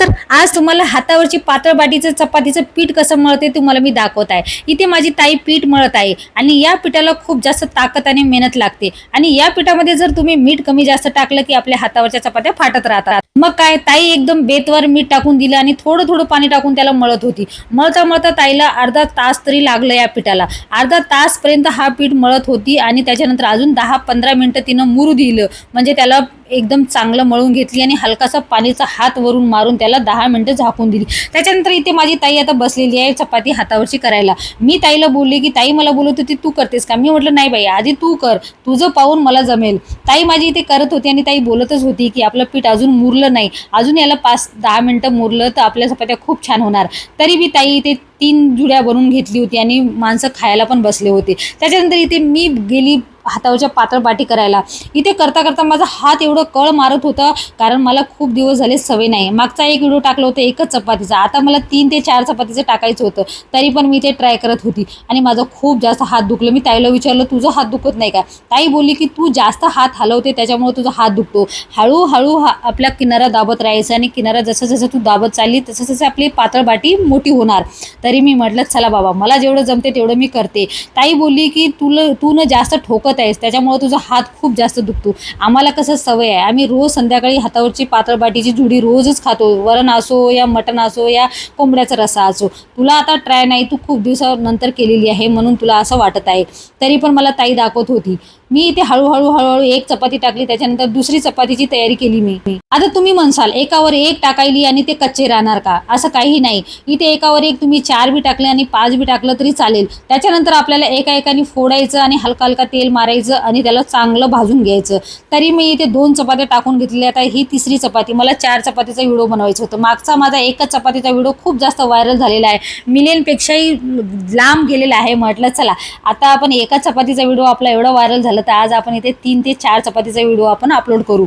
तर आज तुम्हाला हातावरची पातळ बाटीचं चपातीचं पीठ कसं मळते तुम्हाला मी दाखवत आहे. इथे माझी ताई पीठ मळत आहे आणि या पिठाला खूप जास्त ताकद आणि मेहनत लागते. आणि या पिठामध्ये जर तुम्ही मीठ कमी जास्त टाकलं की आपल्या हातावरच्या चपात्या फाटत राहतात. मग काय ताई एकदम बेतवर मीठ टाकून दिलं आणि थोडं थोडं पाणी टाकून त्याला मळत होती. मळता मळता ताईला अर्धा तास तरी लागलं या पिठाला. अर्धा तासपर्यंत हा पीठ मळत होती आणि त्याच्यानंतर अजून दहा पंधरा मिनिटं तिनं मुरू दिलं. म्हणजे त्याला एकदम चांगलं मळून घेतली आणि हलकासा पाणीचा हात वरून मारून त्याला दहा मिनटं झाकून दिली. त्याच्यानंतर इथे माझी ताई आता बसलेली आहे चपाती हातावरची करायला. मी ताईला बोलले की ताई मला बोलत होती तू करतेस का? मी म्हटलं नाही बाई आधी तू कर. तुझं पाहून मला जमेल. ताई माझी इथे करत होती आणि ताई बोलतच होती की आपलं पीठ अजून मुरलं नाही. अजून याला पाच दहा मिनटं मुरलं तर आपल्या चपात्या खूप छान होणार. तरी मी ताई इथे तीन जुड्या बनवून घेतली होती आणि माणसं खायला पण बसले होते. त्याच्यानंतर इथे मी गेली हातावरच्या पातळ बाटी करायला. इथे करता करता माझा हात एवढं कळ मारत होता कारण मला खूप दिवस झाले सवय नाही. मागचा एक व्हिडिओ टाकला होता एकच चपातीचा. आता मला तीन ते चार चपातीचं टाकायचं होतं. तरी पण मी ते ट्राय करत होती. आणि माझं खूप जास्त हात दुखलं. मी ताईला विचारलं तुझं हात दुखत नाही का? ताई बोलली की तू जास्त हात हलवते त्याच्यामुळे तुझा हात दुखतो. हळूहळू हा आपल्या किनारा दाबत राहायचा आणि किनारा जसं जसं तू दाबत चालली तसं तसं आपली पातळ बाटी मोठी होणार. तरी मी म्हटलं चला बाबा मला जेवढं जमते तेवढं मी करते. ताई बोलली की तुला तू न जास्त ठोकत आहेस त्याच्यामुळे तुझा हात खूप जास्त दुखतो. आम्हाला कसं सवय आहे आम्ही रोज संध्याकाळी हातावरची पातळ बाटीची जुडी रोजच खातो. वरण असो या मटण असो या कोंबड्याचा रसा असो. तुला आता ट्राय नाही तू खूप दिवसानंतर केलेली आहे म्हणून तुला असं वाटत आहे. तरी पण मला ताई दाखवत होती. मी इथे हळूहळू हळूहळू एक चपाती टाकली त्याच्यानंतर दुसरी चपातीची तयारी केली मी. आता तुम्ही म्हणसाल एकावर एक टाकायली आणि ते कच्चे राहणार का? असं काही नाही. इथे एकावर एक तुम्ही चार बी टाकले आणि पाच बी टाकलं तरी चालेल. त्याच्यानंतर आपल्याला एका एकाने फोडायचं आणि हलका हलका तेल मारायचं आणि त्याला चांगलं भाजून घ्यायचं. तरी मी इथे दोन चपात्या टाकून घेतल्या आता ही तिसरी चपाती मला चार चपातीचा व्हिडिओ बनवायचा होतं. मागचा माझा एकच चपातीचा व्हिडिओ खूप जास्त व्हायरल झालेला आहे. मिलियनपेक्षाही लांब गेलेला आहे. म्हटलं चला आता आपण एका चपातीचा व्हिडिओ आपला एवढा व्हायरल झाला तर आज आपण इथे तीन ते चार चपातीचा व्हिडिओ आपण अपलोड करू.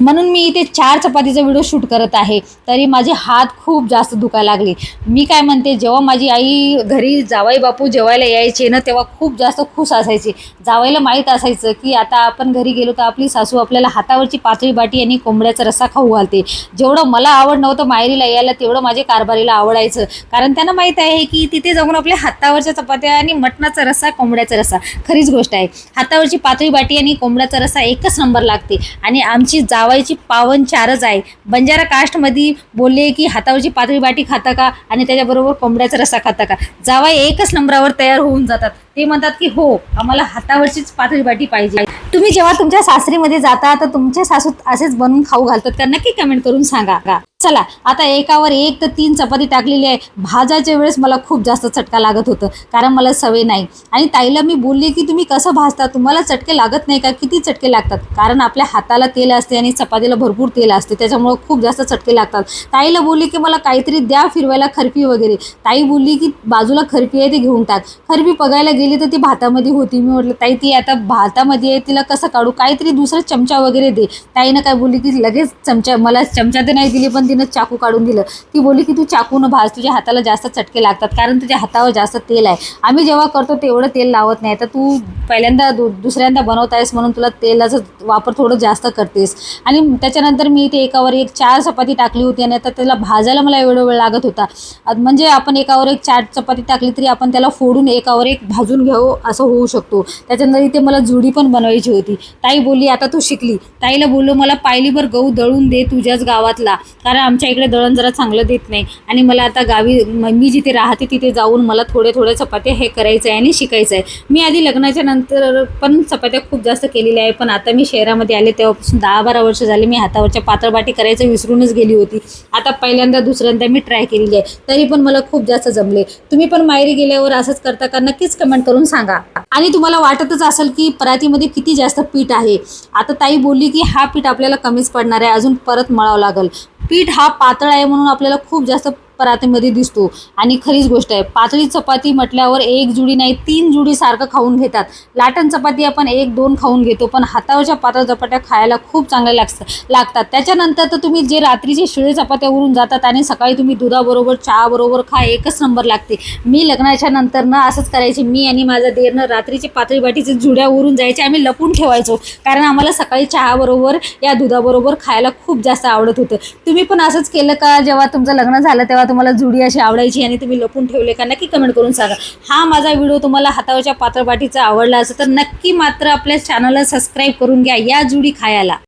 म्हणून मी इथे चार चपातीचा व्हिडिओ शूट करत आहे. तरी माझे हात खूप जास्त दुखायला लागले. मी काय म्हणते जेव्हा माझी आई घरी जावाई बापू जेवायला यायचे ना तेव्हा खूप जास्त खुश असायचे. जावायला माहीत असायचं की आता आपण घरी गेलो तर आपली सासू आपल्याला हातावरची पातळी बाटी आणि कोंबड्याचा रस्सा खाऊ घालते. जेवढं मला आवड नव्हतं मायरीला यायला तेवढं माझे कारभारीला आवडायचं. कारण त्यांना माहीत आहे की तिथे जाऊन आपल्या हातावरच्या चपात्या आणि मटणाचा रस्सा कोंबड्याचा रस्सा. खरीच गोष्ट आहे. हातावरची पातळी बाटी आणि कोंबड्याचा रस्सा एकच नंबर लागते. आणि आमची जावायची पावन चारच आहे. बंजारा कास्टमध्ये बोलले की हातावरची पातळी बाटी खाता का? आणि त्याच्याबरोबर कोंबड्याचा रस्सा खाता का? जावाई एकच नंबरावर तयार होऊन जातात. ते म्हणतात की हो आम्हाला हातावरचीच पातळी बाटी पाहिजे. तुम्ही जेव्हा तुमच्या सासरीमध्ये जाता तर तुमचे सासू असेच बनवून खाऊ घालतात. का नक्की कमेंट करून सांगा. का चला आता एकावर एक तर तीन चपाती टाकलेली आहे. भाजायच्या वेळेस मला खूप जास्त चटका लागत होतं कारण मला सवय नाही. आणि ताईला मी बोलले की तुम्ही कसं भाजता? तुम्हाला चटके लागत नाही का? किती चटके लागतात? कारण आपल्या हाताला तेल असते आणि चपातीला भरपूर तेल असते त्याच्यामुळं खूप जास्त चटके लागतात. ताईला बोलली की मला काहीतरी द्या फिरवायला खरपी वगैरे. ताई बोलली की बाजूला खरपी आहे ते घेऊन टाक. खरपी बघायला गेली तर ती भातामध्ये होती. मी म्हटलं ताई ती आता भातामध्ये आहे तिला कसं काढू? काहीतरी दुसरा चमचा वगैरे दे. ताईनं काय बोलली की लगेच चमचा मला चमचा तर नाही दिली पण तिनं चाकू काढून दिलं. ती बोलली की तू चाकून भाज तुझ्या हाताला जास्त चटके लागतात कारण तुझ्या हातावर जास्त तेल आहे. आम्ही जेव्हा करतो तेवढं तेल लावत नाही. तर तू पहिल्यांदा दु दुसऱ्यांदा बनवत आहेस म्हणून तुला तेलाचा वापर थोडं जास्त करतेस. आणि त्याच्यानंतर मी ते एकावर एक चार चपाती टाकली होती आणि आता त्याला भाजायला मला एवढा वेळ लागत होता. म्हणजे आपण एकावर एक चार चपाती टाकली तरी आपण त्याला फोडून एकावर एक भाजून घेऊ असं होऊ शकतो. त्याच्यानंतर इथे मला जुडी पण बनवायची होती. ताई बोलली आता तू शिकली. ताईला बोललो मला पायलीभर गहू दळून दे तुझ्याच गावातला. कारण आमच्या इकडे दळण जरा चांगलं देत नाही. आणि मला आता गावी मी जिथे राहते तिथे जाऊन मला थोडे थोडे चपात्या हे करायचं आहे आणि शिकायचं आहे मी आधी लग्नाच्या नंतर पण चपात्या खूप जास्त केलेल्या आहे. पण आता मी शहरामध्ये आले तेव्हापासून दहा बारा वर्ष झाले मी हातावरच्या पातळबाटी करायचं विसरूनच गेली होती. आता पहिल्यांदा दुसऱ्यांदा मी ट्राय केलेली आहे. तरी पण मला खूप जास्त जमले. तुम्ही पण मायरी गेल्यावर असंच करता का? नक्कीच कमेंट करून सांगा. आणि तुम्हाला वाटतच असेल की परातीमध्ये किती जास्त पीठ आहे. आता ताई बोलली की हा पीठ आपल्याला कमीच पडणार आहे. अजून परत मळावं लागेल. पीठ हा पातळ आहे म्हणून आपल्याला खूप जास्त परातीमध्ये दिसतो. आणि खरीच गोष्ट आहे पातळी चपाती म्हटल्यावर एक जुडी नाही तीन जुडी सारखं खाऊन घेतात. लाटण चपाती आपण एक दोन खाऊन घेतो पण हातावरच्या पातळ चपात्या खायला खूप चांगल्या लागतात लागतात. त्याच्यानंतर तर तुम्ही जे रात्रीचे शिळे चपात्यावरून जातात आणि सकाळी तुम्ही दुधाबरोबर चहाबरोबर खा एकच नंबर लागते. मी लग्नाच्या नंतर ना असंच करायचे मी आणि माझा देरनं रात्रीचे पातळी बाटीचे जुड्यावरून जायचे आम्ही लपून ठेवायचो. कारण आम्हाला सकाळी चहाबरोबर या दुधाबरोबर खायला खूप जास्त आवडत होतं. तुम्ही पण असंच केलं का जेव्हा तुमचं लग्न झालं तेव्हा तुम्हाला जुडी अशी आवडायची आणि तुम्ही लपून ठेवले का नक्की कमेंट करून सांगा. हा माझा व्हिडिओ तुम्हाला हातावरच्या पात्रपाठीचा आवडला असेल तर नक्की मात्र आपल्या चॅनलला सबस्क्राईब करून घ्या या जुडी खायला.